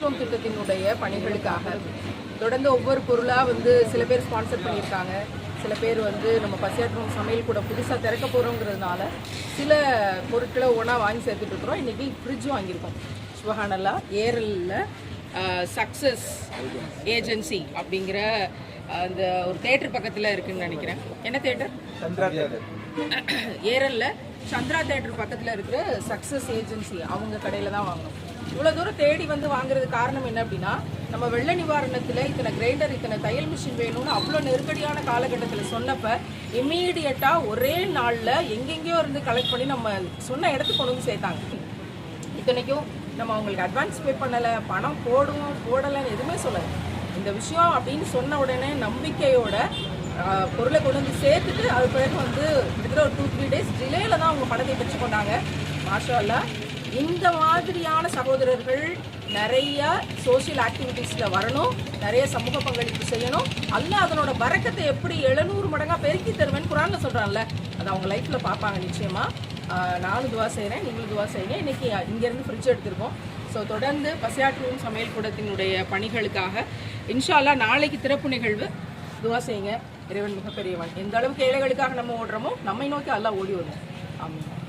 திட்டத்தினுடைய பணிகளுக்காக தொடர்ந்து ஒவ்வொரு பொருளாக வந்து சில பேர் ஸ்பான்சர் பண்ணியிருக்காங்க. சில பேர் வந்து நம்ம பசியாற்றும் சமையல் கூட புதுசாக திறக்க போகிறோங்கிறதுனால சில பொருட்களை ஒன்றா வாங்கி சேர்த்துட்டு இருக்கிறோம். இன்றைக்கி ஃப்ரிட்ஜ் வாங்கியிருக்கோம். சுபஹானல்லா ஏரலில் சக்ஸஸ் ஏஜென்சி அப்படிங்கிற அந்த ஒரு தேட்டர் பக்கத்தில் இருக்குன்னு நினைக்கிறேன். என்ன தேட்டர் ஏரல்ல சந்திரா தேட்டர் பக்கத்தில் இருக்கிற சக்ஸஸ் ஏஜென்சி அவங்க கடையில் தான் வாங்கணும். இவ்வளோ தூரம் தேடி வந்து வாங்குறது காரணம் என்ன அப்படின்னா நம்ம வெள்ள நிவாரணத்தில் இத்தனை கிரைண்டர் இத்தனை தையல் மிஷின் வேணும்னு அவ்வளோ நெருக்கடியான காலகட்டத்தில் சொன்னப்போ இம்மீடியட்டாக ஒரே நாளில் எங்கெங்கேயோ இருந்து கலெக்ட் பண்ணி நம்ம சொன்ன இடத்துக்கு கொண்டு வந்து சேர்த்தாங்க. இத்தனைக்கும் நம்ம அவங்களுக்கு அட்வான்ஸ் பே பண்ணலை பணம் போடுவோம் போடலைன்னு எதுவுமே சொல்லலை. இந்த விஷயம் அப்படின்னு சொன்ன உடனே நம்பிக்கையோட பொருளை கொண்டு வந்து சேர்த்துட்டு அது பிறகு வந்து கிட்டத்தட்ட ஒரு டூ த்ரீ டேஸ் டிலேயில் தான் அவங்க பணத்தை பெற்றுக்கொண்டாங்க. மாஷா இந்த மாதிரியான சகோதரர்கள் நிறைய சோஷியல் ஆக்டிவிட்டீஸில் வரணும் நிறைய சமூக பங்களிப்பு செய்யணும். அல்ல அதனோட வரக்கத்தை எப்படி எழுநூறு மடங்காக பெருக்கி தருவேன்னு குரான்ல சொல்கிறான்ல அது அவங்க லைஃப்பில் பார்ப்பாங்க நிச்சயமாக நானும் துவா செய்கிறேன் நீங்களும் துவா செய்யுங்க. இன்றைக்கி இங்கேருந்து ஃப்ரிட்ஜ் எடுத்திருக்கோம். ஸோ தொடர்ந்து பசியாற்றும் சமையல் கூடத்தினுடைய பணிகளுக்காக இன்ஷால்லா நாளைக்கு திறப்பு நிகழ்வு. துவா செய்யுங்க. இறைவன் மிகப்பெரியவன். எந்த அளவுக்கு ஏழைகளுக்காக நம்ம ஓடுறோமோ நம்மை நோக்கி எல்லாம் ஓடி வரும் ஆமாம்